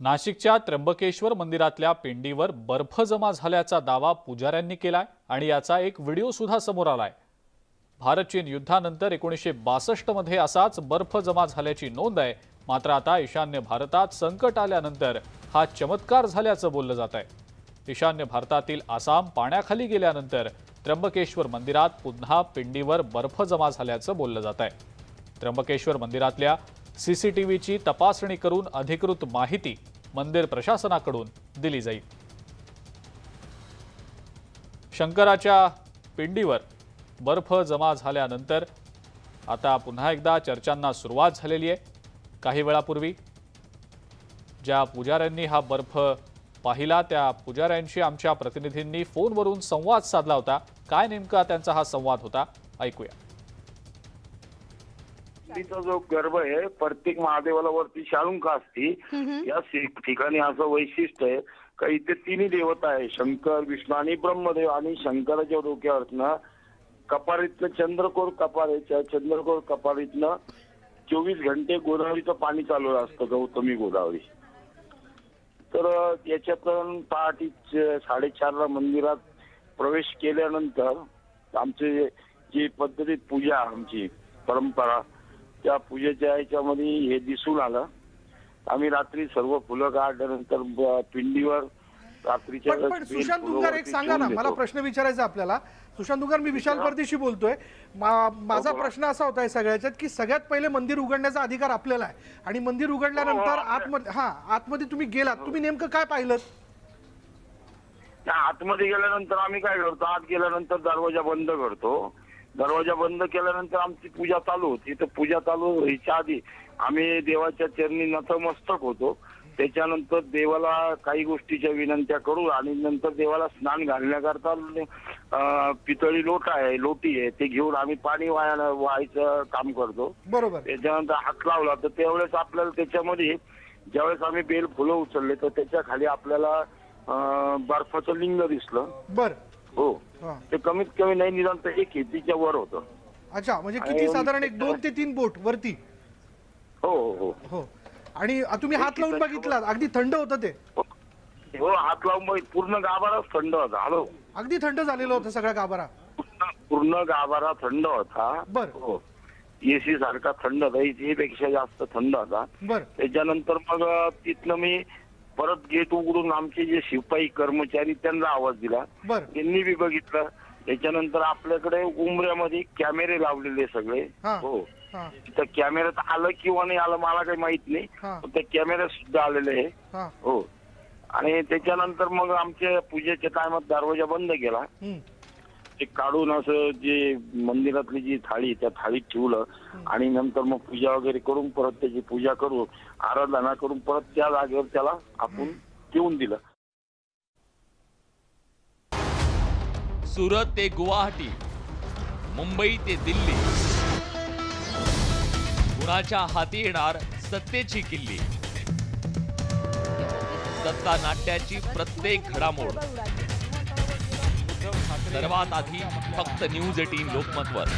नाशिकच्या त्र्यंबकेश्वर मंदिरातल्या पिंडीवर बर्फ जमा झाल्याचा दावा पुजाऱ्यांनी केलाय आणि याचा एक व्हिडिओ सुद्धा समोर आलाय. भारत चीन युद्धानंतर एकोणीसशे बासष्टमध्ये असाच बर्फ जमा झाल्याची नोंद आहे. मात्र आता ईशान्य भारतात संकट आल्यानंतर हा चमत्कार झाल्याचं बोललं जात आहे ईशान्य भारतातील आसाम पाण्याखाली गेल्यानंतर त्र्यंबकेश्वर मंदिरात पुन्हा पिंडीवर बर्फ जमा झाल्याचं बोललं जात आहे त्र्यंबकेश्वर मंदिरातल्या सीसीटीव्हीची तपासणी करून अधिकृत माहिती मंदिर प्रशासनाकडून दिली जाईल. शंकराच्या पिंडीवर बर्फ जमा झाल्यानंतर आता पुन्हा एकदा चर्चांना सुरुवात झालेली आहे. काही वेळापूर्वी ज्या पुजाऱ्यांनी हा बर्फ पाहिला त्या पुजाऱ्यांशी आमच्या प्रतिनिधींनी फोनवरून संवाद साधला होता. काय नेमका त्यांचा हा संवाद होता? ऐकूया. तिचा जो गर्भ आहे प्रत्येक महादेवाला वरती शाळुंका असती. या ठिकाणी असं वैशिष्ट्य आहे का इथे तिन्ही देवता आहे. शंकर विष्णू आणि ब्रह्मदेव आणि शंकराच्या डोक्यावरनं कपारीतनं चंद्रकोर कपार आहे त्या चंद्रकोर कपारीतनं चोवीस घंटे गोदावरीचं पाणी चालू असतं गौतमी गोदावरी. तर याच्यातून पहाटे च- साडेचारला मंदिरात प्रवेश केल्यानंतर आमचे जे- जी पद्धतीत पूजा आमची परंपरा त्या पूजेच्या ह्याच्यामध्ये हे दिसून आलं. आम्ही रात्री सर्व फुलं काढल्यानंतर पिंडीवर रात्रीच्या पण पण सुशांत दुंगार एक सांगा ना मला. प्रश्न विचारायचा आपल्याला. सुशांत दुंगार मी विशाल परदेशी बोलतोय. मा- माझा हो. प्रश्न असा होता या सगळ्याच्यात की सगळ्यात पहिले मंदिर उघडण्याचा अधिकार आपल्याला आहे. आणि मंदिर उघडल्यानंतर हो, हो. आतमध्ये हा आतमध्ये तुम्ही गेलात. तुम्ही नेमकं काय पाहिलं? त्या आतमध्ये गेल्यानंतर आम्ही काय करतो? आत गेल्यानंतर दरवाजा बंद करतो. दरवाजा बंद केल्यानंतर आमची पूजा चालू होती. तर पूजा चालू व्हायच्या आधी आम्ही देवाच्या चरणी नतमस्तक होतो. त्याच्यानंतर देवाला काही गोष्टीच्या विनंत्या करू आणि नंतर देवाला स्नान घालण्याकरता पितळी लोटा आहे लोटी आहे ते घेऊन आम्ही पाणी वाया व्हायचं काम करतो. बरोबर. त्याच्यानंतर हात लावला. तर त्यावेळेस आपल्याला त्याच्यामध्ये ज्यावेळेस आम्ही बेल फुलं उचलले तर त्याच्याखाली आपल्याला बर्फाचं लिंग दिसलं. बर. हो. हा. ते कमीत कमी नाही निदान तर एक खेतीच्या वर होतं. अच्छा म्हणजे किती आणि- साधारण एक दोन ते तीन बोट वरती? हो हो हो. हो. आणि तुम्ही हात लावून बघितलात अगदी थंड होतं ते? हो. हात लावून बघ पूर्ण गाभाराच थंड होता हॅलो. अगदी थंड झालेलं होतं सगळा गाभारा. पूर्ण पूर्ण गाभारा थंड होता. बरं. हो. एसी सारखा थंड होता AC पेक्षा जास्त थंड होता. बर. त्याच्यानंतर मग तिथनं मी परत गेट उघडून आमचे जे शिपाई कर्मचारी त्यांना आवाज दिला. बर. त्यांनी बी बघितलं. त्याच्यानंतर आपल्याकडे उमऱ्यामध्ये कॅमेरे लावलेले सगळे. हा. हो. हा. त्या कॅमेऱ्यात आलं किंवा नाही आलं मला काही माहीत नाही. हा. पण त्या कॅमेऱ्यात सुद्धा आलेले आहे. हा. हो. आणि त्याच्यानंतर मग आमच्या पूजेच्या टायमात दरवाजा बंद केला. हम्म. ते काढून असं जे मंदिरातली जी थाळी त्या थाळीत ठेवलं आणि नंतर मग पूजा वगैरे करून परत त्याची पूजा करून आराधना करून परत त्या जागेवर त्याला आपण ठेवून दिलं. सुरत ते गुवाहाटी मुंबई ते दिल्ली. कुणाच्या हाती येणार सत्तेची किल्ली? सत्ता नाट्याची प्रत्येक घडामोड. सर्वात आधी फक्त न्यूज एटीन लोकमतवर.